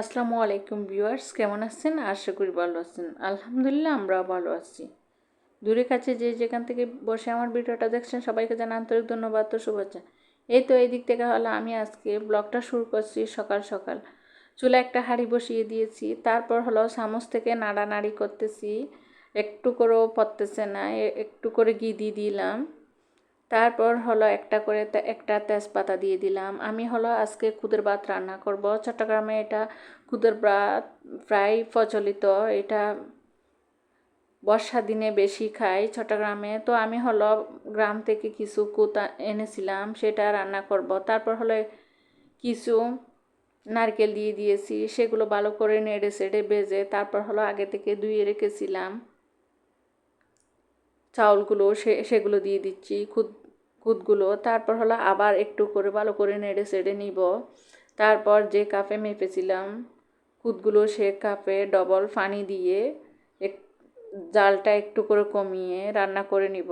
আসসালামু আলাইকুম ভিউয়ার্স, কেমন আছেন? আশা করি ভালো আছেন। আলহামদুলিল্লাহ, আমরাও ভালো আছি। দূরে কাছে যে যেখান থেকে বসে আমার ভিডিওটা দেখছেন, সবাইকে জানা আন্তরিক ধন্যবাদ তো শুভেচ্ছা। এই তো এই দিক থেকে হলো, আমি আজকে ব্লগটা শুরু করছি সকাল সকাল। চুলে একটা হাঁড়ি বসিয়ে দিয়েছি, তারপর হলো চামচ থেকে নাড়ানাড়ি করতেছি। একটু করেও পড়তেছে না একটু করে ঘি দিয়ে দিলাম। তারপর হলো একটা করে একটা তেজপাতা দিয়ে দিলাম। আমি হলো আজকে খুদের ভাত রান্না করব। চট্টগ্রামে এটা খুদের ভাত প্রায় প্রচলিত। এটা বর্ষা দিনে বেশি খাই চট্টগ্রামে। তো আমি হলো গ্রাম থেকে কিছু কুতা এনেছিলাম, সেটা রান্না করব। তারপর হলো কিছু নারকেল দিয়ে দিয়েছি, সেগুলো ভালো করে নেড়ে সেড়ে বেজে তারপর হলো আগে থেকে ধুয়ে রেখেছিলাম। চাউলগুলো সে, সেগুলো দিয়ে দিচ্ছি, খুদ, খুদগুলো। তারপর হলো আবার একটু করে, ভালো করে নেড়ে সেড়ে নিব। তারপর যে কাপে মেপেছিলাম, খুদগুলো সে কাপে ডবল পানি দিয়ে এক জালটা একটু করে কমিয়ে রান্না করে নিব।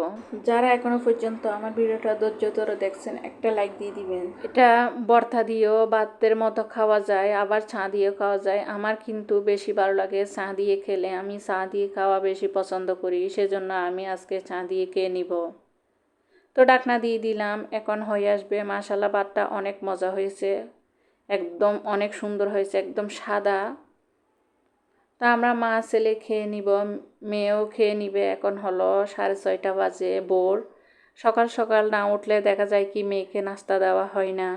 যারা এখনও পর্যন্ত আমার ভিডিওটা ধৈর্য ধরে দেখছেন একটা লাইক দিয়ে দিবেন। এটা বর্তা দিয়েও ভাতের মতো খাওয়া যায় আবার চা দিয়েও খাওয়া যায়। আমার কিন্তু বেশি ভালো লাগে চা দিয়ে খেলে। আমি চা দিয়ে খাওয়া বেশি পছন্দ করি সেজন্য আমি আজকে চা দিয়ে খেয়ে নিব। তো ডাকনা দিয়ে দিলাম এখন হয়ে আসবে। মাশাল্লাহ ভাতটা অনেক মজা হয়েছে। একদম অনেক সুন্দর হয়েছে একদম সাদা। তা আমরা মা ছেলে খেয়ে নিব, মেয়েও খেয়ে নিবে। এখন হলো সাড়ে ছয়টা বাজে, ভোর। সকাল সকাল না উঠলে দেখা যায় কি মেয়েকে নাস্তা দেওয়া হয় না।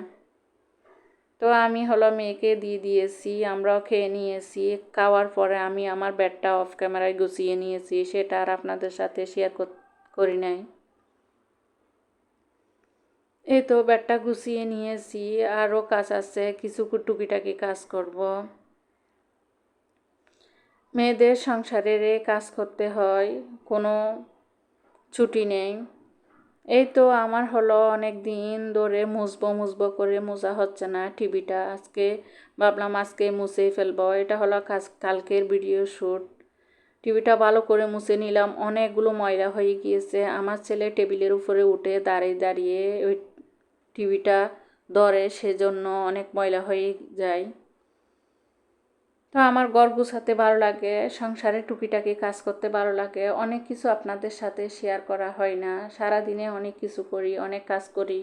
তো আমি হলো মেয়েকে দিয়ে দিয়েছি, আমরাও খেয়ে নিয়েছি। খাওয়ার পরে আমি আমার ব্যাডটা অফ ক্যামেরায় গুছিয়ে নিয়েছি, সেটা আর আপনাদের সাথে শেয়ার করি নাই। এই তো ব্যাডটা গুছিয়ে নিয়েছি, আরও কাজ আছে, কিছু টুকিটাকি কাজ করব। মেয়েদের সংসারের কাজ করতে হয়, কোনো ছুটি নেই। এই তো আমার হলো অনেক দিন ধরে মুছবো মুছবো করে, মোজা হচ্ছে না, টিভিটা আজকে ভাবলাম আজকে মুছেই ফেলব। এটা হলো কাজ, কালকের ভিডিও শ্যুট টিভিটা ভালো করে মুছে নিলাম, অনেকগুলো ময়লা হয়ে গিয়েছে। আমার ছেলে টেবিলের উপরে উঠে দাঁড়িয়ে দাঁড়িয়ে ওই টিভিটা ধরে, সেজন্য অনেক ময়লা হয়ে যায়। তো আমার ঘর গুছাতে ভালো লাগে সংসারে টুকিটাকি কাজ করতে ভালো লাগে। অনেক কিছু আপনাদের সাথে শেয়ার করা হয় না। সারা দিনে অনেক কিছু করি, অনেক কাজ করি।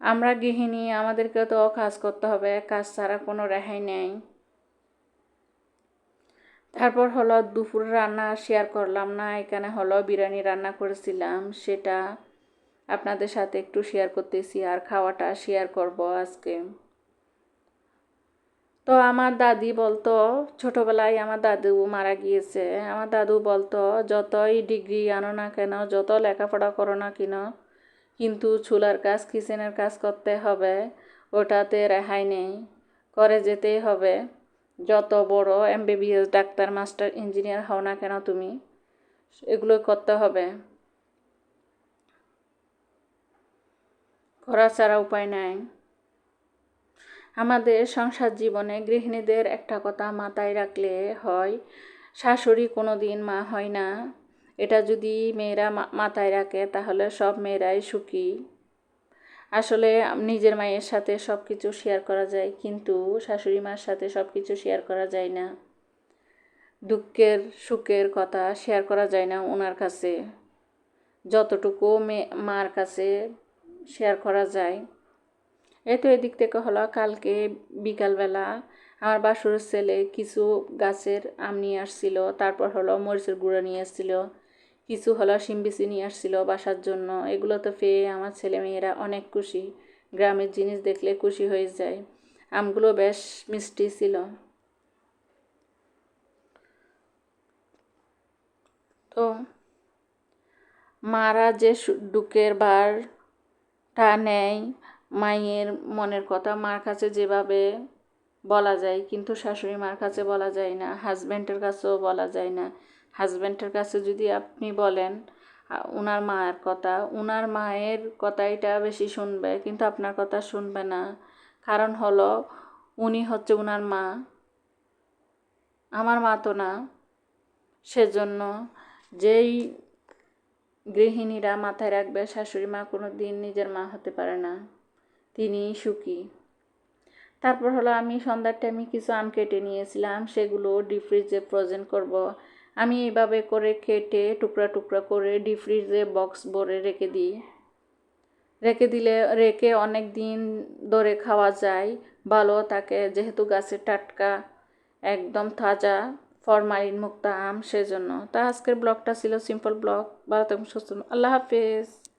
আমরা গৃহিণী আমাদেরকে তো কাজ করতে হবে, কাজ ছাড়া কোনো রেহাই নেই। তারপর হলো দুপুর রান্না শেয়ার করলাম না, এখানে হলো বিরিয়ানি রান্না করেছিলাম, সেটা আপনাদের সাথে একটু শেয়ার করতেছি, আর খাওয়াটা শেয়ার করব আজকে। তো আমার দাদি বলতো, ছোটোবেলায় আমার দাদু মারা গিয়েছে। আমার দাদু বলতো, যতই ডিগ্রি আনো না কেন, যত লেখাপড়া করো না কেন, কিন্তু চুলার কাজ, কিচেনের কাজ করতে হবে। ওটাতে রেহাই নেই, করে যেতেই হবে। যত বড় এমবিবিএস ডাক্তার, মাস্টার ইঞ্জিনিয়ার হও না কেন তুমি, এগুলো করতে হবে। করা ছাড়া উপায় নাই। আমাদের সংসার জীবনে গৃহিণীদের একটা কথা মাথায় রাখলে হয়, শাশুড়ি কোনো দিন মা হয় না। এটা যদি মেয়েরা মাথায় রাখে, তাহলে সব মেয়েরাই সুখী। আসলে নিজের মায়ের সাথে সব কিছু শেয়ার করা যায়, কিন্তু শাশুড়ি মার সাথে সব কিছু শেয়ার করা যায় না। দুঃখের, সুখের কথা শেয়ার করা যায় না ওনার কাছে। যতটুকু মেয়ে মার কাছে শেয়ার করা যায়। এই তো এদিক থেকে হলো কালকে বিকালবেলা আমার বাসুর ছেলে কিছু গাছের আম নিয়ে আসছিল, তারপর হলো মরিচের গুঁড়ো নিয়ে আসছিল, কিছু হলো শিমবিচি নিয়ে আসছিল বাসার জন্য। এগুলো তো পেয়ে আমার ছেলে মেয়েরা অনেক খুশি, গ্রামের জিনিস দেখলে খুশি হয়ে যায়। আমগুলো বেশ মিষ্টি ছিল। তো মারা যে ডুকের বারটা নেয় মায়ের মনের কথা মার কাছে যেভাবে বলা যায়, কিন্তু শাশুড়ি মার কাছে বলা যায় না হাজব্যান্ডের কাছেও বলা যায় না। হাজব্যান্ডের কাছে যদি আপনি বলেন উনার মায়ের কথা, উনার মায়ের কথাইটা বেশি শুনবে, কিন্তু আপনার কথা শুনবে না। কারণ হলো, উনি হচ্ছে উনার মা। আমার মা তো না। সেজন্য যেই গৃহিণীরা মাথায় রাখবে, শাশুড়ি মা কোনো দিন নিজের মা হতে পারে না। তিনি সুখী। তারপর হলো আমি সন্ধ্যার টাইমে কিছু আম কেটে নিয়েছিলাম, সেগুলো ডিপ ফ্রিজে ফ্রোজেন করব। আমি এইভাবে করে কেটে টুকরা টুকরা করে ডিপ ফ্রিজে বক্স ভরে রেখে দিই। রেখে দিলে, রেখে অনেক দিন ধরে খাওয়া যায়, ভালো থাকে। যেহেতু গাছের টাটকা, একদম তাজা ফরমালিন মুক্ত আম, সেজন্য। তা আজকের ব্লগটা ছিল সিম্পল ব্লগ। ভালো থাকুন, সুস্থ আল্লাহ হাফেজ।